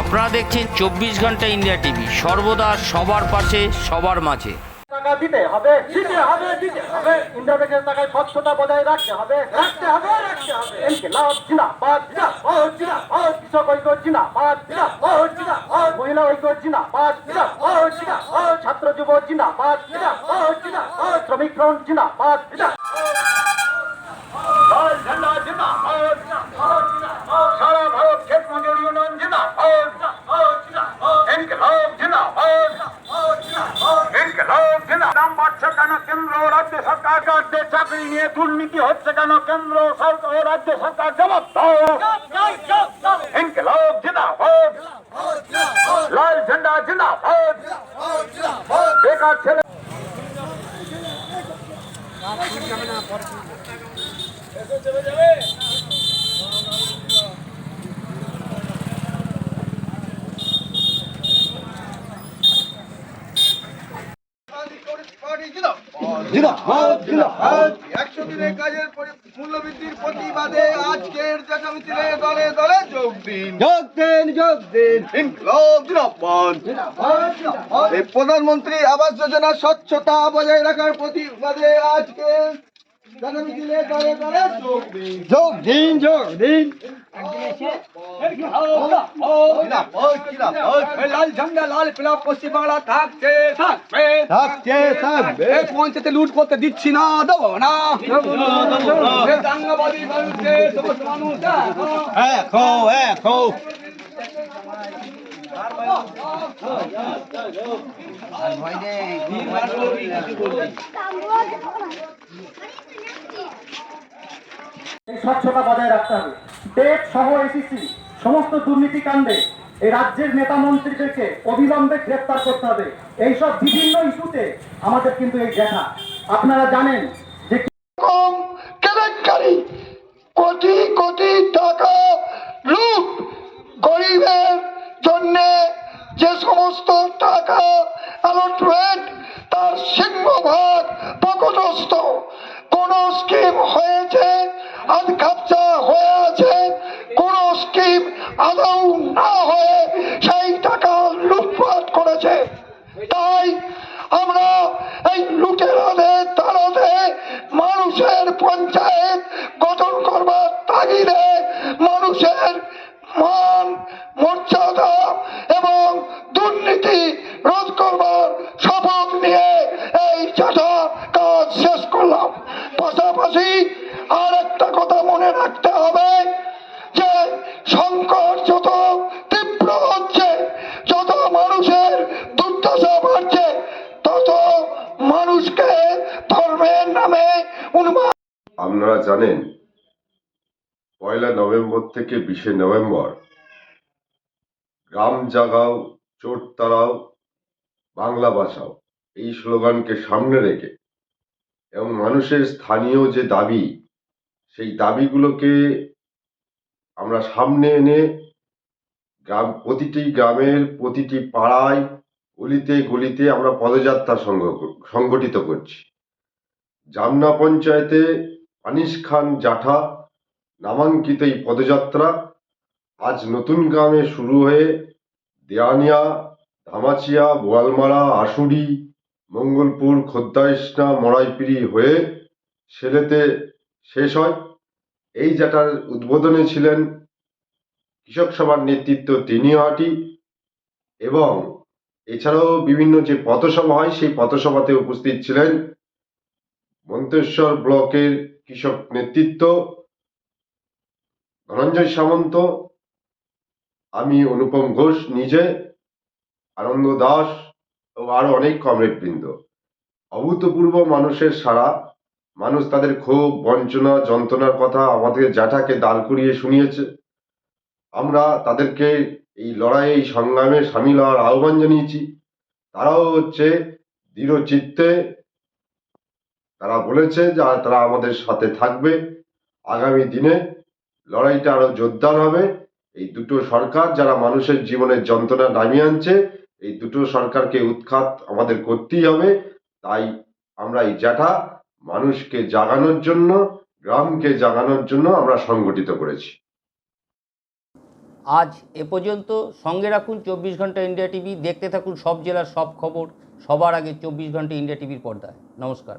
আপনারা দেখছেন চব্বিশ ঘণ্টা ইন্ডিয়া টিভি। সর্বদা সবার পাশে, সবার মাঝে। টাকা দিতে হবে দিতে হবে দিতে হবে। বজায় রাখতে হবে রাখতে হবে রাখতে হবে। কৃষক ঐক্য ঐক্য ছাত্র যুব জিন্দাবাদ জিন্দাবাদ জিন্দাবাদ। শ্রমিক ফ্রন্ট জিন্দাবাদ জিন্দাবাদ। নিয়ে দুর্নীতি হচ্ছে কেন? কেন্দ্র সরকার ও রাজ্য সরকার জবাব দাও। ইনকিলাব জিন্দাবাদ। লাল ঝান্ডা জিন্দাবাদ। বেকার ছেলে একশো দিনের কাজের মূল্যবৃদ্ধির প্রতিবাদে আজকের মিছিলে দলে দলে যোগ দিন। যোগ দিন যোগ দিন। ইনকলাব জিন্দাবাদ। এই প্রধানমন্ত্রী আবাস যোজনা স্বচ্ছতা বজায় রাখার প্রতিবাদে আজকে যোগ দিন যোগ দিন। লাল ঝান্ডা লাল পিলাব পশ্চিম বাংলা থাকছে থাকছে পঞ্চায়েতে লুট করতে দিচ্ছি না। দেবো না দাঙ্গাবাদী মানুষকে সমস্ত মানুষ দেখো দেখো এই স্বচ্ছতা বজায় রাখতে হবে। টেট সহ এসিসি সমস্ত দুর্নীতি কাণ্ডে এই রাজ্যের নেতা মন্ত্রীদেরকে অবিলম্বে গ্রেপ্তার করতে হবে। এইসব বিভিন্ন ইস্যুতে আমাদের কিন্তু এই দেখা। আপনারা জানেন যে কেলেঙ্কারি, কোটি কোটি টাকা লুট গরিবের জন্য যে সমস্ত টাকা অ্যালটমেন্ট তার সিংহভাগ পকটস্থ কোন স্কিম হয়েছে আদৌ না হয়ে সেই টাকা লুটপাট করেছে। তাই আমরা এই লুটেরাদের তারাতে মানুষের পঞ্চায়েত গঠন করবার তাগিদে মানুষের মান ধর্মের নামে উন্মাদ আপনারা জানেন, পয়লা নভেম্বর থেকে বিশে নভেম্বর, গ্রাম জাগাও চোট তাড়াও, বাংলা বাঁচাও, এই স্লোগানকে সামনে রেখে এবং মানুষের স্থানীয় যে দাবি, সেই দাবিগুলোকে আমরা সামনে এনে গ্রাম, প্রতিটি গ্রামের প্রতিটি পাড়ায়, গলিতে গলিতে আমরা পদযাত্রা সংগঠিত করছি। জামনা পঞ্চায়েতে আনিস খান জাঠা নামাঙ্কিত এই পদযাত্রা। আজ নতুন গ্রামে শুরু হয়ে দেয়ানিয়া, ধামাচিয়া, বোয়ালমারা আশুরি মঙ্গলপুর খোদ্দাইসনা মড়াইপিড়ি হয়ে সেলেতে শেষ হয়। এই জাটার উদ্বোধনে ছিলেন কৃষক সভার নেতৃত্ব তিনিহাটি এবং এছাড়াও বিভিন্ন যে পথসভা হয়, সেই পথসভাতে উপস্থিত ছিলেন মন্তেশ্বর ব্লকের কৃষক নেতৃত্ব, ধনঞ্জয় সামন্ত, আমি অনুপম ঘোষ নিজে, আনন্দ দাস ও আরও অনেক কমরেড বৃন্দ অভূতপূর্ব মানুষের সারা মানুষ তাদের ক্ষোভ, বঞ্চনা, যন্ত্রণার কথা আমাদের জ্যাঠাকে দাঁড় করিয়ে শুনিয়েছে। আমরা তাদেরকে এই লড়াই এই সংগ্রামে সামিল হওয়ার আহ্বান জানিয়েছি। তারাও হচ্ছে দৃঢ় চিত্তে তারা বলেছে যে তারা আমাদের সাথে থাকবে। আগামী দিনে লড়াইটা আরও জোরদার হবে। এই দুটো সরকার যারা মানুষের জীবনের যন্ত্রণা নামিয়ে আনছে, এই দুটো সরকারকে উৎখাত আমাদের করতেই হবে। তাই আমরা এই জ্যাঠা মানুষকে জাগানোর জন্য, গ্রামকে জাগানোর জন্য আমরা সংগঠিত করেছি। আজ এ পর্যন্ত সঙ্গে রাখুন চব্বিশ ঘণ্টা ইন্ডিয়া টিভি। দেখতে থাকুন সব জেলার সব খবর। সবার আগে চব্বিশ ঘণ্টা ইন্ডিয়া টিভির পর্দায়। নমস্কার।